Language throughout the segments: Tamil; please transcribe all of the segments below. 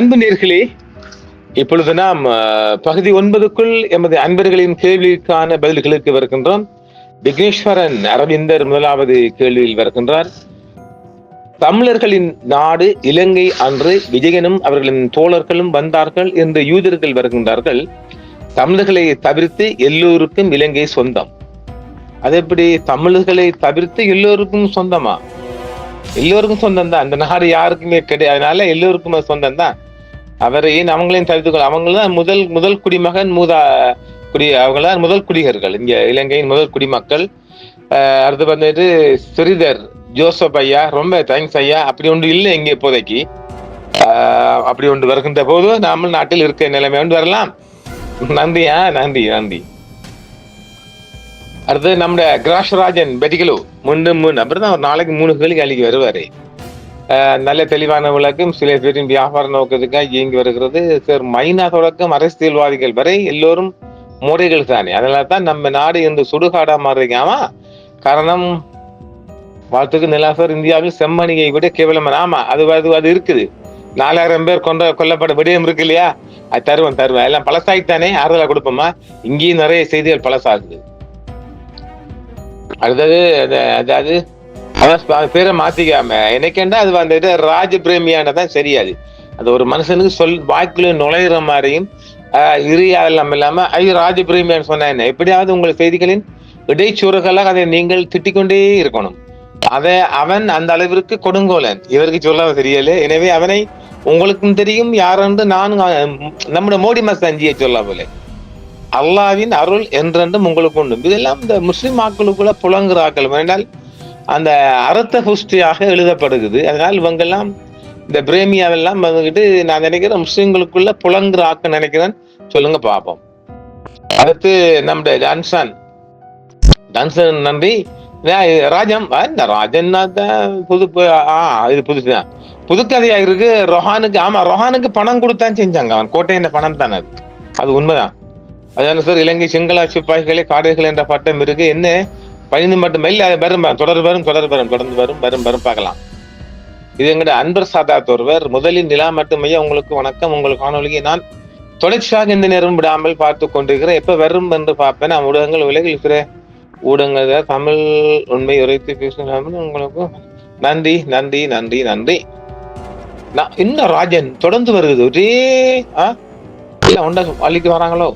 அன்பு நேர்களே இப்பொழுது நாம் பகுதி ஒன்பதுக்குள் எமது அன்பர்களின் கேள்விக்கான பதில்களுக்கு வருகின்றோம். விக்னேஸ்வரன் அரவிந்தர் முதலாவது கேள்வியில் வருகின்றார். தமிழர்களின் நாடு இலங்கை அன்று விஜயனும் அவர்களின் தோழர்களும் வந்தார்கள் என்று யூதர்கள் வருகின்றார்கள். தமிழர்களை தவிர்த்து எல்லோருக்கும் இலங்கை சொந்தம். அது எப்படி தமிழர்களை தவிர்த்து எல்லோருக்கும் சொந்தமா? எல்லோருக்கும் சொந்தம் தான் அந்த நாடு யாருக்குமே கிடையாது அதனால எல்லோருக்கும் சொந்தம் தான் அவரையும் அவங்களையும் தவிர்த்து கொள்ள அவங்க தான் முதல் முதல் குடிமகன் மூதா குடி அவங்க தான் முதல் குடிகர்கள். இங்க இலங்கையின் முதல் குடிமக்கள். அடுத்து வந்துட்டு ஸ்ரீதர் ஜோசப் ஐயா ரொம்ப தேங்க்ஸ் ஐயா. அப்படி ஒன்று இல்லை இங்கே இப்போதைக்கு. அப்படி ஒன்று வருகின்ற போது நாம நாட்டில் இருக்க நிலைமை ஒன்று வரலாம். நந்தியா நந்தி நந்தி அடுத்து நம்ம கிராஷ்ராஜன் பெட்டிகளு முன்னு மூணு அப்புறம் தான் ஒரு நாளைக்கு மூணு கேள்வி அழிக்கு வருவாரு. நல்ல தெளிவான விளக்கம். சில பேரின் வியாபார நோக்கத்துக்காக இயங்கி வருகிறது. சார் மைனா தொடக்கம் அரசியல்வாதிகள் வரை எல்லோரும் முறைகள் தானே. அதனால தான் நம்ம நாடு என்று சுடுகாடா மாறுறீங்க காரணம் வாழ்த்துக்கு நிலாசர் இந்தியாவில் செம்மணியை விட கேவலம். ஆமா அது அது அது இருக்குது. நாலாயிரம் பேர் கொண்ட கொல்லப்பட விடயம் இருக்கு இல்லையா? அது தருவேன் தருவேன் எல்லாம் பழசாகித்தானே ஆறுதலா கொடுப்போமா? இங்கேயும் நிறைய செய்திகள் பழசாகுது. அடுத்தது அதாவது அவன் பேரை மாத்திக்காம. எனக்கேண்டா அது வந்துட்டு ராஜ பிரேமியானதான் சரியாது அது. ஒரு மனுஷனுக்கு சொல் வாய்க்குள்ள நுழையிற மாதிரியும் ஆஹ் இல்லாம ஐயோ ராஜ பிரேமியான்னு சொன்னா என்ன? எப்படியாவது உங்கள் செய்திகளின் இடைச்சூறுகளாக அதை நீங்கள் திட்டிக்கொண்டே இருக்கணும். அதை அவன் அந்த அளவிற்கு கொடுங்கோலன். இவருக்கு சொல்ல தெரியல. எனவே அவனை உங்களுக்கும் தெரியும் யாரென்று நான் நம்முடைய மோடி மஸ்தாஞ்சியை சொல்ல போல. அல்லாவின் அருள் என்றென்றும் உங்களுக்கு உண்டு. இதெல்லாம் இந்த முஸ்லிம் ஆக்களுக்குள்ள புலங்குற ஆக்கள் வேண்டால் அந்த அர்த்த புஷ்டியாக எழுதப்படுகிறது. அதனால் இவங்கெல்லாம் இந்த பிரேமியாவெல்லாம் வந்துக்கிட்டு நான் நினைக்கிறேன் முஸ்லிம்களுக்குள்ள புலங்குற ஆக்க நினைக்கிறேன். சொல்லுங்க பார்ப்போம் அடுத்து நம்முடைய டான்சன் டான்சன் நன்றி. ராஜம் இந்த ராஜன் தான் புது ஆ இது புதுசுதான் புதுக்கதையா இருக்கு. ரொஹானுக்கு ஆமா ரொஹானுக்கு பணம் கொடுத்தான் செஞ்சாங்க. அவன் கோட்டையின் பணம் தானே அது. அது உண்மைதான். அதான சார் இலங்கை சிங்கள சிப்பாய்களே காடைகள் என்ற பட்டம் இருக்கு. என்ன? பதினைந்து மட்டும் இல்லை அது வரும் தொடர் வரும் தொடர் வரும் தொடர்ந்து வரும் வரும் வரும் பார்க்கலாம். இது எங்கட அன்பர் சாதாத் ஒருவர் முதலில் நிலா மட்டுமே உங்களுக்கு வணக்கம் உங்கள் காணொலியை நான் தொடர்ச்சியாக இந்த நேரம் விடாமல் பார்த்து கொண்டிருக்கிறேன். எப்போ வரும் என்று பார்ப்பேன். நான் ஊடகங்கள் உலகில் இருக்கிற ஊடகங்கள் தமிழ் உண்மை உரைத்து பேசுகிறாமல் உங்களுக்கு நன்றி நன்றி நன்றி நன்றி. நான் இன்னும் ராஜன் தொடர்ந்து வருகிறது. ஒரே ஆ? இல்லை உண்டகம் அழிக்கு வராங்களோ?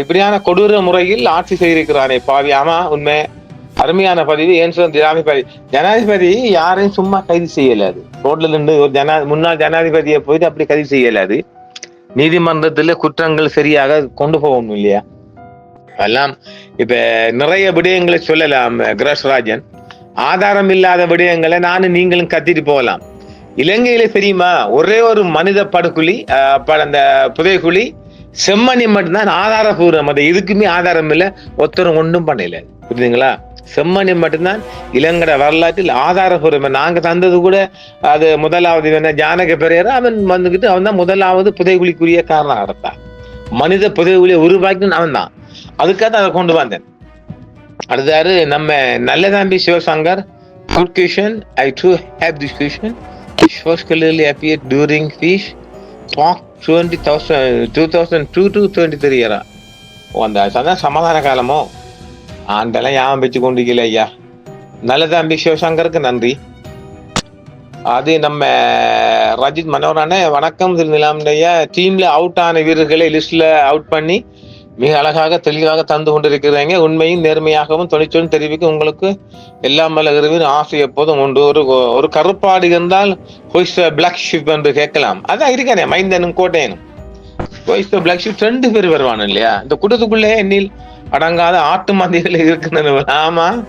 இப்படியான கொடூர முறையில் ஆட்சி செய்திருக்கிறானே பாவி. ஆமா உண்மை. அருமையான பதிவு. ஏன் சொல்ல ஜனாதிபதி? ஜனாதிபதி யாரையும் சும்மா கைது செய்யலாது ரோட்ல நின்று ஒரு ஜனா முன்னாள் ஜனாதிபதியை போயிட்டு அப்படி கைது செய்யலாது நீதிமன்றத்துல குற்றங்கள் சரியாக கொண்டு போகணும் இல்லையா? எல்லாம் இப்ப நிறைய விடயங்களை சொல்லலாம் கிரஷ்ராஜன் ஆதாரம் இல்லாத விடயங்களை நானும் நீங்களும் கத்திட்டு போகலாம். இலங்கையில தெரியுமா? ஒரே ஒரு மனித படுகுழி அந்த புதைக்குழி செம்மணி மட்டும்தான் ஆதாரபூர்வம் அது எதுக்குமே ஆதாரம் இல்லை. ஒருத்தரும் ஒன்றும் பண்ணல. புரியுதுங்களா? செம்மணி மட்டும்தான் இலங்கட வரலாற்றில் ஆதாரபூர்வம் நாங்க தந்தது கூட அது முதலாவது என்ன ஜானக பெரியரா அவன் வந்துகிட்டு அவன் தான் முதலாவது புதைகுழிக்குரிய காரணம் நடத்தான் மனித புதைகுழியை உருவாக்கினு அவன் தான் அதுக்காக அதை கொண்டு வந்தேன். அடுத்தாரு நம்ம Nallathambi Sivasankar good question I do have this question first clearly appeared during fish talk. Twenty thousand two thousand two two twenty three இயரா அந்த அதான் சமாதான காலமோ? ஆண்டெல்லாம் யாம் வச்சு கொண்டிருக்கல ஐயா. நல்லதாம்பி சிவசங்கருக்கு நன்றி. அது நம்ம ரஜித் மனோரானே வணக்கம் திருநிலாமுடைய டீம்ல அவுட் ஆன வீரர்களை லிஸ்ட்ல அவுட் பண்ணி மிக அழகாக தெளிவாக தந்து கொண்டிருக்கிறீங்க. உண்மையும் நேர்மையாகவும் தொழிற்சொல் தெரிவிக்க உங்களுக்கு எல்லாம் இறைவன் ஆசை எப்போதும் உண்டு. ஒரு ஒரு கருப்பாடு இருந்தால் பிளாக் ஷிப் என்று கேட்கலாம். அதான் இருக்கானே மைந்தனும் கோட்டையனும். பிளாக் ஷிப் ரெண்டு பேர் வருவான் இல்லையா? இந்த கூட்டத்துக்குள்ளே எண்ணில் அடங்காத ஆட்டு மந்தைகள் இருக்கின்றன. ஆமா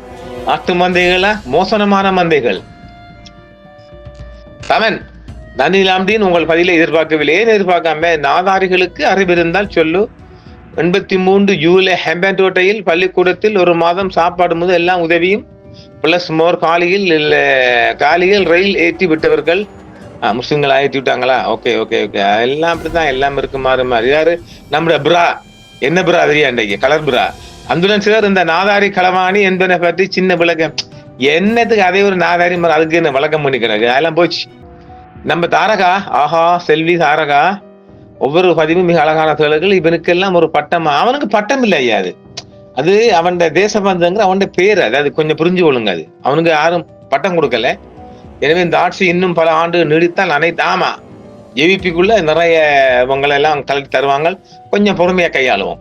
ஆட்டு மந்தைகளா? மோசனமான மந்தைகள். தமன் நன்றி லாம்டின் உங்கள் பதிலை எதிர்பார்க்கவில்லை. ஏன் எதிர்பார்க்காம? நாதாரிகளுக்கு அறிவிருந்தால் சொல்லு. எண்பத்தி மூன்று ஜூலை ஹெம்பன்டோட்டையில் பள்ளிக்கூடத்தில் ஒரு மாதம் சாப்பாடு முதல் எல்லாம் உதவியும் பிளஸ் மோர் காலியில் இல்லை காலியில் ரயில் ஏற்றி விட்டவர்கள். ஆ, முஸ்லிம்கள் ஏற்றி விட்டாங்களா? ஓகே ஓகே ஓகே எல்லாம் அப்படிதான் எல்லாம் இருக்கு மாறு மாறி. யாரு? நம்முடைய பிரா என்ன பிரா தெரியா அன்றைக்கு கலர் பிரா அந்துடன் சிலர் இந்த நாதாரி களவாணி என்பதை பற்றி சின்ன விளக்கம். என்னத்துக்கு அதே ஒரு நாதாரி மாதிரி அதுக்கு என்ன விளக்கம் பண்ணிக்கிறாங்க? அதெல்லாம் போச்சு. நம்ம தாரகா? ஆஹா செல்வி தாரகா? ஒவ்வொரு பதிவும் மிக அழகான தேடல்கள். இவனுக்கெல்லாம் ஒரு பட்டம். அவனுக்கு பட்டம் இல்லை ஐயா அது. அது அவன் தேசபந்துங்கிற அவன் பேர் அது. அது கொஞ்சம் புரிஞ்சு கொள்ளுங்க அது. அவனுக்கு யாரும் பட்டம் கொடுக்கல. எனவே இந்த ஆட்சி இன்னும் பல ஆண்டு நீடித்தால் அனைத்து ஆமா ஜேவிபிக்குள்ள நிறைய இவங்களை எல்லாம் கலட்டி தருவாங்க. கொஞ்சம் பொறுமையா கையாளுவோம்.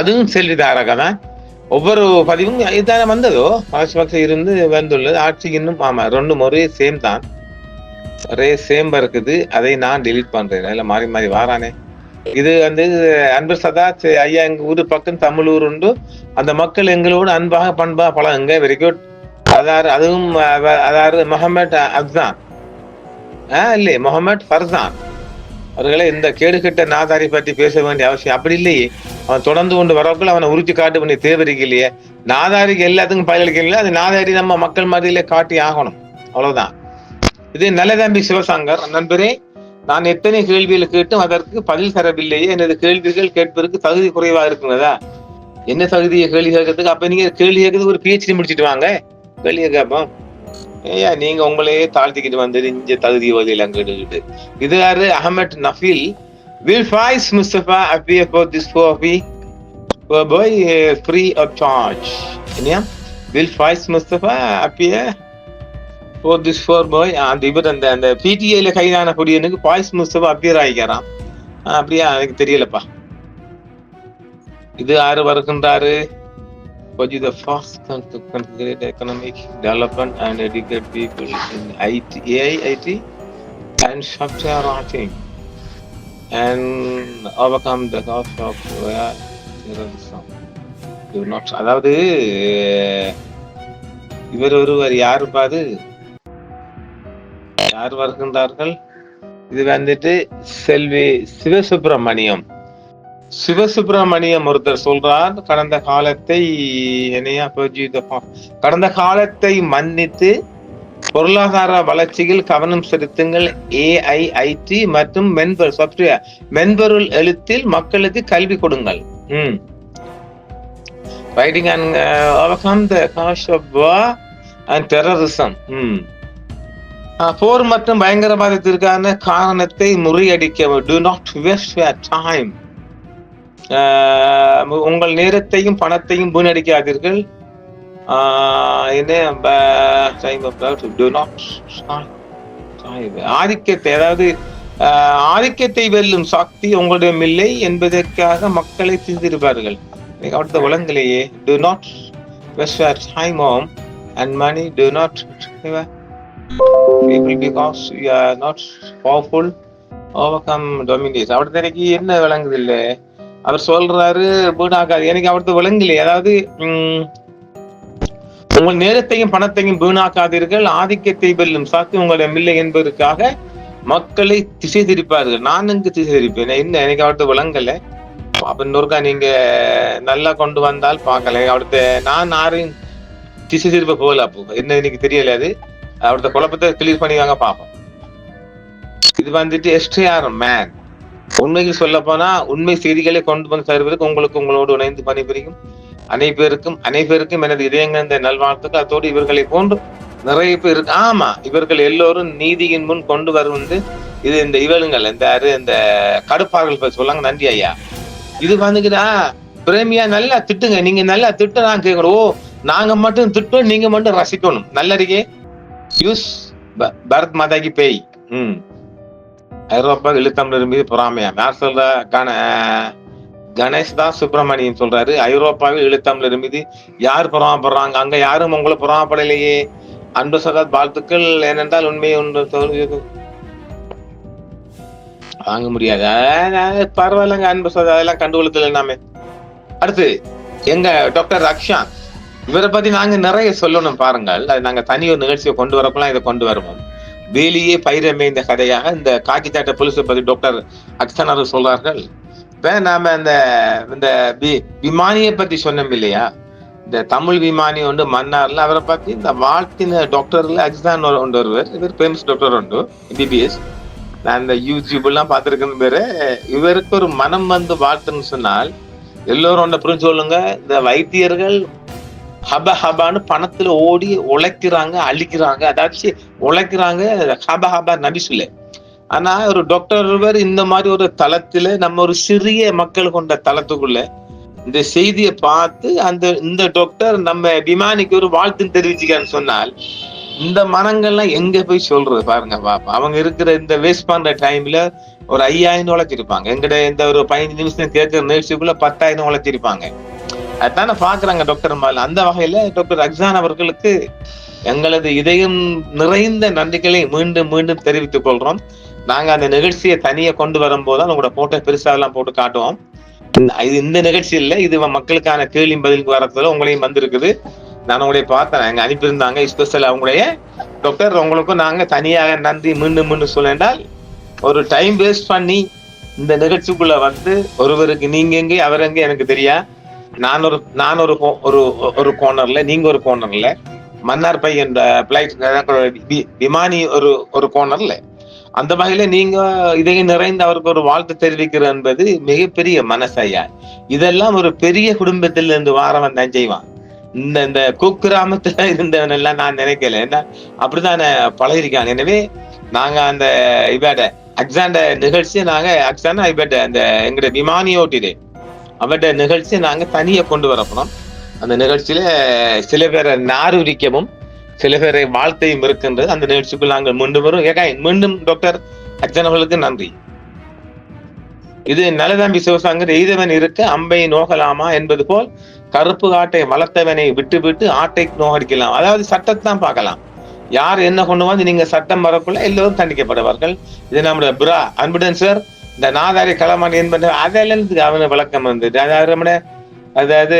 அதுவும் செல்விதாரக தான். ஒவ்வொரு பதிவும் இதான வந்ததோ? ராஜபக்ச இருந்து வந்துள்ளது. ஆட்சி இன்னும் ஆமா ரெண்டும் ஒரே சேம் தான். ஒரே சேம்பா இருக்குது. அதை நான் டெலிட் பண்றேன். இல்ல மாறி மாறி வாரானே. இது வந்து அன்பு சதா ஐயா எங்க ஊரு பக்கம் தமிழ் ஊர் உண்டு. அந்த மக்கள் எங்களோடு அன்பாக பண்பாக பழகுங்க. வெரி குட் அதாரு அதுவும் அதாரு முகமது அப்தான் ஆ இல்லையே முகமது ஃபர்தான் அவர்களை இந்த கேடுகட்ட நாதாரி பற்றி பேச வேண்டிய அவசியம் அப்படி இல்லையே. அவன் தொடர்ந்து கொண்டு வரக்குள்ள அவனை உறுதி காட்டு வேண்டிய தேவை இல்லையே. நாதாரிக்கு எல்லாத்துக்கும் பயனளிக்கல அது நாதாரி நம்ம மக்கள் மாதிரியிலே காட்டி ஆகணும். அவ்வளவுதான். இது நல்லதம்பி சிவசங்கர். நண்பரே நான் எத்தனை கேள்விகள் கேட்டும் அதற்கு பதில் தரவில்லையே. எனது கேள்விகள் கேட்பதற்கு தகுதி குறைவா இருக்குங்களா? என்ன தகுதியை கேள்வி கேட்கறதுக்கு? அப்ப நீங்க கேள்வி கேட்கறதுக்கு ஒரு பிஹெச்டி முடிச்சுட்டு வாங்க. கேள்வியை கேட்போம் ஏயா நீங்க உங்களையே தாழ்த்திக்கிட்டு வந்து இந்த தகுதி வகையெல்லாம் கேட்டுக்கிட்டு. இது யாரு? Ahmed Nafeel. Will Faiz Mustafa appear for this Gopi பாய் ஃப்ரீ ஆஃப் சார்ஜ் இல்லையா will Faiz Mustafa appear for this for பாய் அந்த இவர் அந்த அந்த பிடிஐல கைதான குடியனுக்கு பாய்ஸ் முஸ்தபா அப்பியர் ஆகிக்கிறான் அப்படியா எனக்கு தெரியலப்பா இது ஆறு வருகின்றாரு கொஞ்சம் the fast concrete economic development and educate people in IT AI and software ஆர்டிங் and overcome the cost of அதாவது இவர் ஒருவர் யாரு பாரு யார் வருகின்றார்கள்? இது வந்துட்டு செல்வி சிவசுப்பிரமணியம். சிவசுப்பிரமணியம் ஒருத்தர் சொல்றார் கடந்த காலத்தை என்னையா கடந்த காலத்தை மன்னித்து பொருளாதார வளர்ச்சியில் கவனம் செலுத்துங்கள். ஏஐஐடி மற்றும் மென்பொருள் சாப்ட்வேர் மென்பொருள் எழுத்தில் மக்களுக்கு கல்வி கொடுங்கள். ம். Writing and overcome the clash and war hmm. போர் மற்றும் பயங்கரவாதத்திற்கான காரணத்தை முறியடிக்க டு நாட் waste your உங்கள் நேரத்தையும் பணத்தையும் வீணடிக்காதீர்கள். ஆதிக்கத்தை அதாவது ஆதிக்கத்தை வெல்லும் சக்தி உங்களிடம் இல்லை என்பதற்காக மக்களை தீர்ந்திருப்பார்கள் எனக்கு அடுத்த விலங்கிலேயே do not waste your and money do not people because you are not powerful not powerful overcome dominate என்ன விளங்குது இல்லை அவர் சொல்றாரு வீணாக்காது எனக்கு அவரது விளங்கலையே அதாவது உம், உங்கள் நேரத்தையும் பணத்தையும் வீணாக்காதீர்கள். ஆதிக்கத்தை வெல்லும் சாத்தி உங்களிடம் இல்லை என்பதற்காக மக்களை திசை திருப்பார்கள். நான் இங்கு திசை திருப்பேன்? என்ன? எனக்கு அவரது விளங்கல. அப்ப இன்னொருக்கா நீங்க நல்லா கொண்டு வந்தால் பார்க்கல அவர்த்த நான் யாரையும் திசை திருப்ப போகல அப்போ. என்ன எனக்கு தெரியல அது. அவரோட குழப்பத்தை கிளியர் பண்ணி வாங்க பார்ப்போம். இது வந்துட்டு எஸ்டிஆர் மேன் உண்மையில் சொல்ல போனா உண்மை செய்திகளை கொண்டு வந்து தருவதற்கு உங்களுக்கு உங்களோடு இணைந்து பணிபுரியும் அனைவருக்கும் அனைவருக்கும் எனது இதயங்கந்த நல்வாழ்த்துக்கள். அத்தோடு இவர்களை போன்று நிறைய பேர் இருக்கு. ஆமா இவர்கள் எல்லோரும் நீதியின் முன் கொண்டு வருவது இது இந்த இவளுங்கள் இந்த அரு இந்த கடுப்பார்கள் பத்தி சொல்லாங்க. நன்றி ஐயா. இது வந்துக்கிட்டா பிரேமியா நல்லா திட்டுங்க. நீங்க நல்லா திட்டு நான் கேட்கணும் ஓ நாங்க மட்டும் திட்டோம் நீங்க மட்டும் ரசிக்கணும். நல்ல இருக்கே யூஸ் பரத் மாதாக்கு பேய். ம். ஐரோப்பா இழுத்தமிழர் மீது பொறாமையாம் யார் சொல்ற? கண கணேஷ் தான் சுப்பிரமணியம் சொல்றாரு. ஐரோப்பாவில் இழுத்தமிழர் மீது யார் பொறாமப்படுறாங்க? அங்க யாரும் உங்களை பொறாமப்படலையே. அன்பு சகாத் வாழ்த்துக்கள். ஏனென்றால் உண்மை ஒன்று வாங்க முடியாது? அஹ் பரவாயில்லைங்க அன்பு சகாத் அதெல்லாம் கண்டுகொள்ளத்தில் நாமே. அடுத்து எங்க டாக்டர் ரக்ஷா இவரை பத்தி நாங்க நிறைய சொல்லணும் பாருங்கள். அது நாங்க தனி ஒரு நிகழ்ச்சியை கொண்டு வரப்பெல்லாம் இதை கொண்டு வருவோம். வேலியே பயிரமே இந்த கதையாக இந்த காக்கி தாட்ட புலிசை பத்தி டாக்டர் அக்சனர் சொல்றார்கள். இப்ப நாம இந்த இந்த வி- விமானியை பத்தி சொன்னோம் இல்லையா? இந்த தமிழ் விமானி உண்டு மன்னார்ல அவரை பத்தி இந்த வாழ்த்தின டாக்டர்ல அஜிதான் உண்டு ஒருவர். இவர் பேமஸ் டாக்டர் உண்டு எம்பிபிஎஸ் நான் இந்த யூடியூப் எல்லாம் பார்த்திருக்கேன் பேரு இவருக்கு ஒரு மனம் வந்து வாழ்த்துன்னு சொன்னால் எல்லோரும் ஒன்றை புரிஞ்சு சொல்லுங்க இந்த வைத்தியர்கள் ஹப ஹபான்னு பணத்துல ஓடி உழைக்கிறாங்க அழிக்கிறாங்க. அதாச்சும் உழைக்கிறாங்க ஹப ஹபா நபி சொல்லு. ஆனா ஒரு டாக்டர் இந்த மாதிரி ஒரு தளத்துல நம்ம ஒரு சிறிய மக்கள் கொண்ட தளத்துக்குள்ள இந்த செய்தியை பார்த்து அந்த இந்த டாக்டர் நம்ம விமானிக்கு ஒரு வாழ்த்து தெரிவிச்சுக்கான்னு சொன்னால் இந்த மனங்கள்லாம் எங்க போய் சொல்றது பாருங்க பாப்பா. அவங்க இருக்கிற இந்த வேஸ்ட் பண்ற டைம்ல ஒரு ஐயாயிரம் உழைச்சிருப்பாங்க. எங்கிட்ட இந்த ஒரு பதினஞ்சு நிமிஷம் கேட்கிற நிகழ்ச்சிக்குள்ள பத்தாயிரம் உழைச்சிருப்பாங்க. அதான் பாக்குறாங்க டாக்டர் மால். அந்த வகையில டாக்டர் அக்ஸான் அவர்களுக்கு எங்களது இதயம் நிறைந்த நன்றிகளை மீண்டும் மீண்டும் தெரிவித்துக் கொள்றோம். நாங்க அந்த நிகழ்ச்சியை தனியா கொண்டு வரும்போது தான் உங்களோட போட்டோ பெருசா எல்லாம் போட்டு காட்டுவோம். இது இந்த நிகழ்ச்சி இல்ல இது மக்களுக்கான கேள்வி பதிலுக்கு வரத்துல உங்களையும் வந்திருக்குது. நான் உங்களை பார்த்தேன் அங்க அனுப்பியிருந்தாங்க ஸ்பெஷல் அவங்களைய டாக்டர் உங்களுக்கும் நாங்க தனியாக நன்றி மீண்டும் மீண்டும் சொல்லேன்டால் ஒரு டைம் வேஸ்ட் பண்ணி இந்த நிகழ்ச்சிக்குள்ள வந்து ஒருவருக்கு நீங்க எங்கே அவர் எங்கே எனக்கு தெரியா? நான் ஒரு நான் ஒரு கோ- ஒரு ஒரு கோணர்ல நீங்க ஒரு கோணர்ல மன்னார் பையன் பிளைட் விமானி ஒரு ஒரு கோணர்ல அந்த வகையில நீங்க இதை நிறைந்து அவருக்கு ஒரு வாழ்த்து தெரிவிக்கிறது என்பது மிகப்பெரிய மனசையா இதெல்லாம் ஒரு பெரிய குடும்பத்தில் இருந்து வாரவன் தான் செய்வான். இந்த இந்த குக்கிராமத்துல இருந்தவன் எல்லாம் நான் நினைக்கல. ஏன்னா அப்படித்தானே பழகிருக்காங்க. எனவே நாங்க அந்த இவட அக்ஸாண்ட நிகழ்ச்சியை நாங்க அக்ஸாண்டா இவட அந்த எங்கட விமானியோட்டிலே அவட நிகழ்ச்சியை நாங்க தனியா கொண்டு வரப்போம் அந்த நிகழ்ச்சியில சில பேரை நாரூரிக்கவும் சில பேரை வாழ்த்தையும் இருக்கின்றது. அந்த நிகழ்ச்சிக்குள் நாங்கள் மீண்டும் வரும் ஏகா மீண்டும் டாக்டர் அக்ஸான் அவர்களுக்கு நன்றி. இது நலதம்பி சிவசாங்கர் எய்தவன் இருக்க அம்பை நோகலாமா என்பது போல் கருப்பு ஆட்டை வளர்த்தவனை விட்டு விட்டு ஆட்டை நோகடிக்கலாம். அதாவது சட்டத்தை தான் பார்க்கலாம். யார் என்ன கொண்டு வந்து நீங்க சட்டம் வரக்குள்ள எல்லோரும் தண்டிக்கப்படுவார்கள். இது நம்முடைய பிரா அன்புடன் சார். இந்த நாதாரி களமான் என்பது இருந்து அவன விளக்கம் வந்தது. அதாவது நம்முடைய அதாவது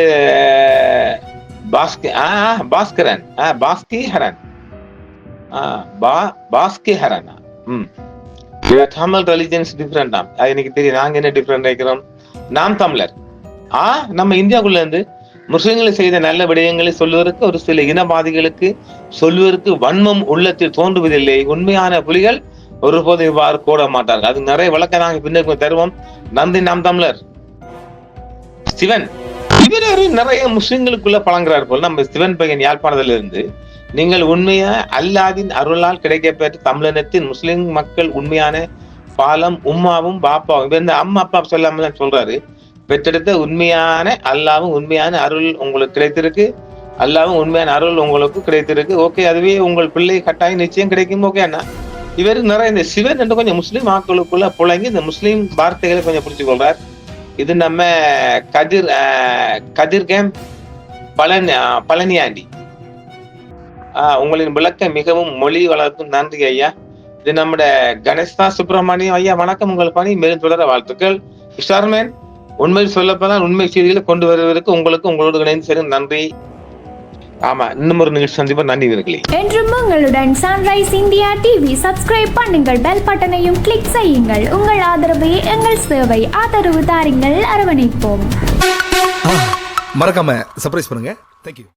பாஸ்கி ஆ ஆ, பாஸ்கரன். ஆ பாஸ்கிஹரன். ஆ பா பாஸ்கிஹரன்? ம். தமிழ் ரிலிஜன்ஸ் டிஃப்ரெண்ட் அது எனக்கு தெரியும். நாங்க என்ன டிஃப்ரெண்ட் இருக்கிறோம் நாம் தமிழர். ஆ நம்ம இந்தியாவுக்குள்ள இருந்து முஸ்லிம்கள் செய்த நல்ல விடயங்களை சொல்வதற்கு ஒரு சில இனவாதிகளுக்கு சொல்வதற்கு வன்மம் உள்ளத்தில் தோன்றுவதில்லை. உண்மையான புலிகள் ஒருபோது இவ்வாறு கூட மாட்டார்கள். அது நிறைய விளக்க நாங்க பின்னர் தருவோம். நந்தி நாம் தமிழர். சிவன். இவர் நிறைய முஸ்லிம்களுக்குள்ள பழங்குறார் போல். நம்ம சிவன் பையன் யாழ்ப்பாணத்துல இருந்து நீங்கள் உண்மையா அல்லாதின் அருளால் கிடைக்கப்பெற்ற தமிழினத்தின் முஸ்லிம் மக்கள் உண்மையான பாலம் உம்மாவும் பாப்பாவும். இவர் இந்த அம்மா அப்பா சொல்லாம சொல்றாரு. பெற்றெடுத்த உண்மையான அல்லாவும் உண்மையான அருள் உங்களுக்கு கிடைத்திருக்கு. அல்லாவும் உண்மையான அருள் உங்களுக்கு கிடைத்திருக்கு. ஓகே அதுவே உங்கள் பிள்ளை கட்டாயம் நிச்சயம் கிடைக்கும். ஓகே அண்ணா. இவர் நிறைய இந்த சிவன் என்று கொஞ்சம் முஸ்லீம் ஆக்களுக்குள்ள புழங்கி இந்த முஸ்லீம் வார்த்தைகளை கொஞ்சம் புரிஞ்சு கொள்றார் இது நம்ம கதிர் கதிர் கேம் பழனி பழனியாண்டி. ஆஹ் உங்களின் விளக்கம் மிகவும் மொழி வளர்க்கும் நன்றி ஐயா. இது நம்முடைய கணேஷ்தா சுப்பிரமணியம் ஐயா வணக்கம் உங்கள் பணி. மேலும் தொடர வாழ்த்துக்கள். ஸ்டார்மேன் உண்மையில் சொல்லப்போனால் உண்மை செய்திகளை கொண்டு வருவதற்கு உங்களுக்கு உங்களோடு இணைந்து சேரும் நன்றி. ஆமா இன்னும் ஒரு நிகழ்ச்சி சந்திப்பா நன்றி வீரர்களே என்றும் உங்களுடன் சன்ரைஸ் இந்தியா டிவி சப்ஸ்கிரைப் பண்ணுங்கள் பெல் பட்டனையும் கிளிக் செய்யுங்கள். உங்கள் ஆதரவே எங்கள் சேவை ஆதரவு தாருங்கள். அரவணைப்போம். மறக்காம சர்ப்ரைஸ் பண்ணுங்க. தேங்க்யூ